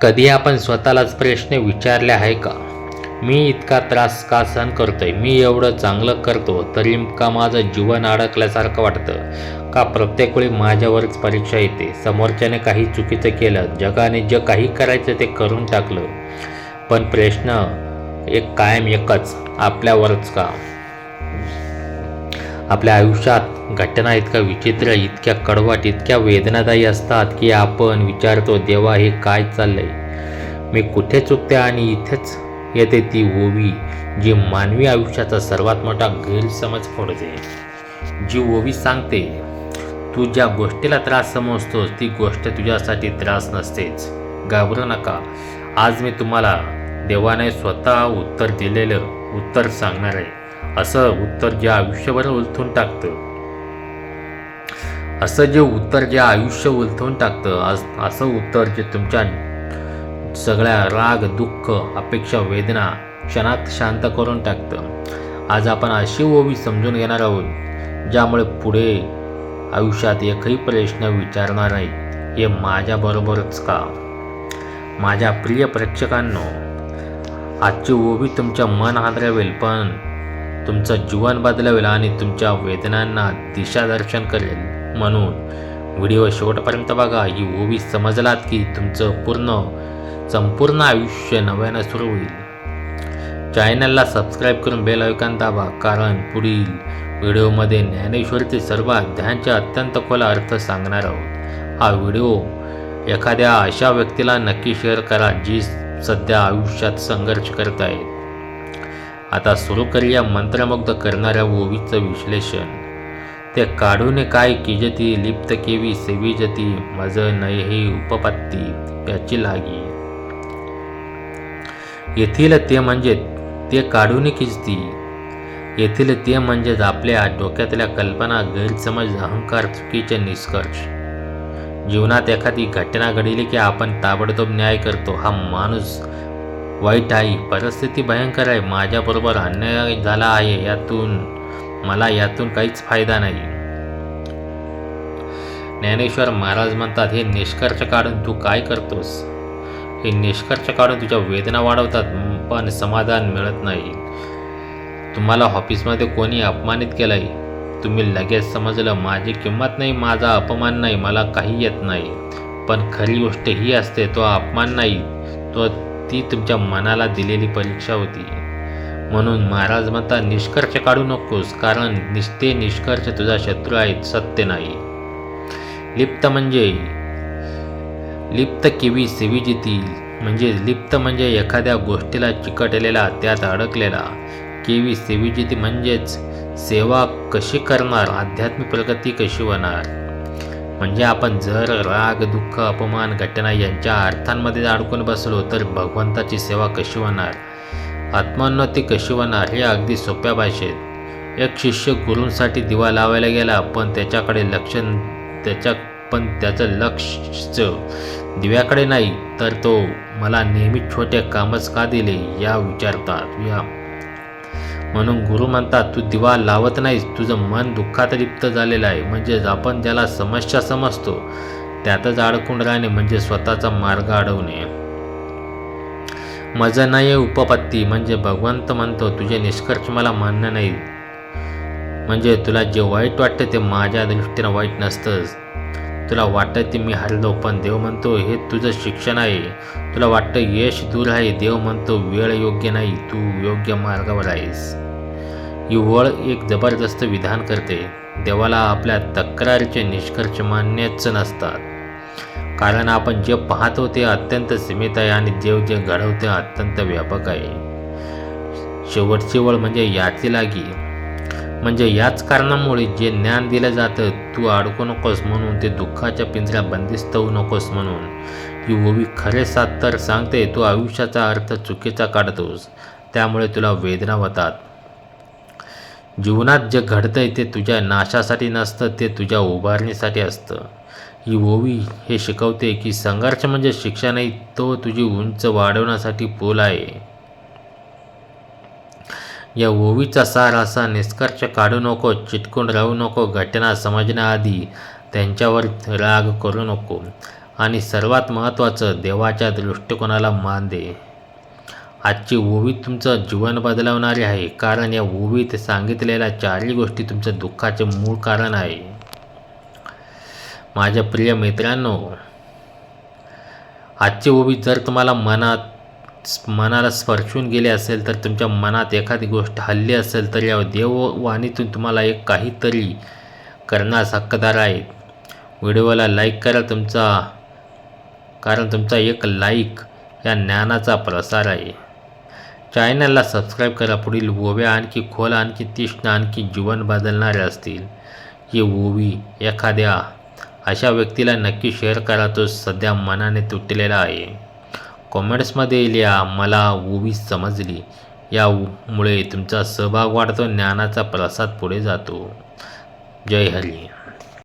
कधी आपण स्वतःलाच प्रश्न विचारले आहे का? मी इतका त्रास का सहन करतोय? मी एवढं चांगलं करतो तरी का माझं जीवन अडकल्यासारखं वाटतं? का प्रत्येक वेळी माझ्यावरच परीक्षा येते? समोरच्याने काही चुकीचं केलं जगाने जे काही करायचं ते करून टाकलं. पण प्रश्न एक कायम एकच आपल्यावरच का? आपल्या आयुष्यात घटना इतक्या विचित्र इतक्या कडवाट इतक्या वेदनादायी असतात की आपण विचारतो देवा हे काय चाललंय? मी कुठे चुकते आणि इथेच येते ती ओवी जी मानवी आयुष्याचा सर्वात मोठा गैरसमज फोडते जी ओवी सांगते तू ज्या गोष्टीला त्रास समजतोस ती गोष्ट तुझ्यासाठी त्रास नसतेच. घाबरू नका. आज मी तुम्हाला देवाने स्वतः उत्तर दिलेलं उत्तर सांगणार आहे. असं उत्तर जे आयुष्यभर उलथून टाकतं. असं जे उत्तर जे आयुष्य उलथून टाकतं असं उत्तर जे तुमच्या सगळ्या राग दुःख अपेक्षा वेदना क्षणात शांत करून टाकतं. आज आपण अशी ओवी समजून घेणार आहोत ज्यामुळे पुढे आयुष्यात एकही प्रश्न विचारणार नाही हे माझ्याबरोबरच का? माझ्या प्रिय प्रेक्षकांनो आजची ओवी तुमच्या मन हादरावेल पण तुमचं जीवन बदलवेल आणि तुमच्या वेदनांना दिशादर्शन करेल. म्हणून व्हिडिओ शेवटपर्यंत बघा. ही ओवी समजलात की तुमचं पूर्ण संपूर्ण आयुष्य नव्यानं सुरू होईल. चॅनलला सबस्क्राईब करून बेल ऐकन दाबा कारण पुढील व्हिडिओमध्ये ज्ञानेश्वरीचे सर्व अध्यायांचे अत्यंत खोला अर्थ सांगणार आहोत. हा व्हिडिओ एखाद्या अशा व्यक्तीला नक्की शेअर करा जी सध्या आयुष्यात संघर्ष करत आहेत आता सुरू करूया मंत्रमुग्ध करणाऱ्या ओवीचं विश्लेषण. ते काढून काय किजती लिप्त केवी सेविजती मज नयही उपपत्ती याची लागी. येथील ते म्हणजे ते काढून किजती. येथील ते म्हणजेच आपल्या डोक्यातल्या कल्पना गैरसमज अहंकार चुकीचे निष्कर्ष. जीवनात एखादी घटना घडली की आपण ताबडतोब न्याय करतो. हा माणूस वाईट आहे. परिस्थिती भयंकर आहे. माझ्याबरोबर अन्याय झाला आहे यातून मला यातून काहीच फायदा नाही. ज्ञानेश्वर महाराज म्हणतात हे निष्कर्ष काढून तू काय करतोस? हे निष्कर्ष काढून तुझ्या वेदना वाढवतात पण समाधान मिळत नाही. तुम्हाला ऑफिसमध्ये कोणी अपमानित केलंय? तुम्ही लगेच समजलं माझी किंमत नाही माझा अपमान नाही मला काही येत नाही. पण खरी गोष्ट ही असते तो अपमान नाही तो ती तुमच्या मनाला दिलेली परीक्षा होती. म्हणून महाराज म्हणता निष्कर्ष काढू नकोस कारण निस्ते निष्कर्ष तुझा शत्रू आहेत सत्य नाही. लिप्त म्हणजे लिप्त किवी सेविजिती म्हणजे लिप्त म्हणजे एखाद्या गोष्टीला चिकटलेला त्यात अडकलेला. केवी सेविजिती म्हणजेच सेवा कशी करणार आध्यात्मिक प्रगती कशी होणार? म्हणजे आपण जर राग दुःख अपमान घटना यांच्या अर्थांमध्ये अडकून बसलो तर भगवंताची सेवा कशी होणार? आत्मोन्नती कशी होणार हे अगदी सोप्या भाषेत. एक शिष्य गुरूंसाठी दिवा लावायला गेला पण त्याच्याकडे लक्ष त्याच्या पण त्याचं लक्ष दिव्याकडे नाही तर तो मला नेहमी छोटे कामच का दिले या विचारतात या म्हणून गुरु म्हणतात तू दिवा लावत नाहीस तुझं मन दुःखात लिप्त झालेलं आहे. म्हणजेच आपण ज्याला समस्या समजतो त्यातच अडकून राहणे म्हणजे स्वतःचा मार्ग अडवणे. मजा नाही उपपत्ती. म्हणजे भगवंत म्हणतो तुझे निष्कर्ष मला मान्य नाही म्हणजे तुला जे वाईट वाटतं ते माझ्या दृष्टीनं वाईट नसतंच. तुला वाटतं ते मी हरलो पण देव म्हणतो हे तुझं शिक्षण आहे. तुला वाटतं यश दूर आहे. देव म्हणतो वेळ योग्य नाही. तू योग्य मार्गावर आहेस. ही वळ एक जबरदस्त विधान करते. देवाला आपल्या तक्रारीचे निष्कर्ष मान्यच नसतात. कारण आपण जे पाहतो ते अत्यंत सीमित आहे आणि देव जे घडवते अत्यंत व्यापक आहे. शेवटची वळ म्हणजे याची लागी. म्हणजे याच कारणामुळे जे ज्ञान दिलं जातं तू अडकू नकोस म्हणून ते दुःखाच्या पिंजऱ्या बंदिस्त होऊ नकोस म्हणून. ही ओवी खरे साथ तर सांगते तू आयुष्याचा अर्थ चुकीचा काढतोस त्यामुळे तुला वेदना होतात. जीवनात जे घडतंय ते तुझ्या नाशासाठी नसतं ते तुझ्या उभारणीसाठी असतं. ही ओवी हे शिकवते की संघर्ष म्हणजे शिक्षा नाही तो तुझी उंच वाढवण्यासाठी पूल आहे. या ओवीचा सार असा निष्कर्ष काढू नको चिटकून राहू नको घटना समजण्याआधी त्यांच्यावर राग करू नको. आणि सर्वात महत्त्वाचं देवाच्या दृष्टिकोनाला मान दे. आजची ओवी तुमचं जीवन बदलवणारी आहे कारण या ओवीत सांगितलेल्या चारही गोष्टी तुमच्या दुःखाचे मूळ कारण आहे. माझ्या प्रिय मित्रांनो आजची ओवी जर तुम्हाला मनात मनाला स्पर्शून गेले असेल तर तुमच्या मनात एखादी गोष्ट हल्ली असेल तर या देववाणीतून तुम्हाला एक काहीतरी करण्यास हक्कदार आहेत व्हिडिओला लाईक करा तुमचा कारण तुमचा एक लाईक या ज्ञानाचा प्रसार आहे. चॅनलला सबस्क्राईब करा पुढील ओव्या आणखी खोल आणखी तीक्ष्ण आणखी जीवन बदलणारे असतील. ही ओवी एखाद्या अशा व्यक्तीला नक्की शेअर करा तो सध्या मनाने तुटलेला आहे. कॉमेंट्समध्ये लिहा मला ओवी समजली. यामुळे तुमचा सहभाग वाढतो ज्ञानाचा प्रसाद पुढे जातो. जय हरी.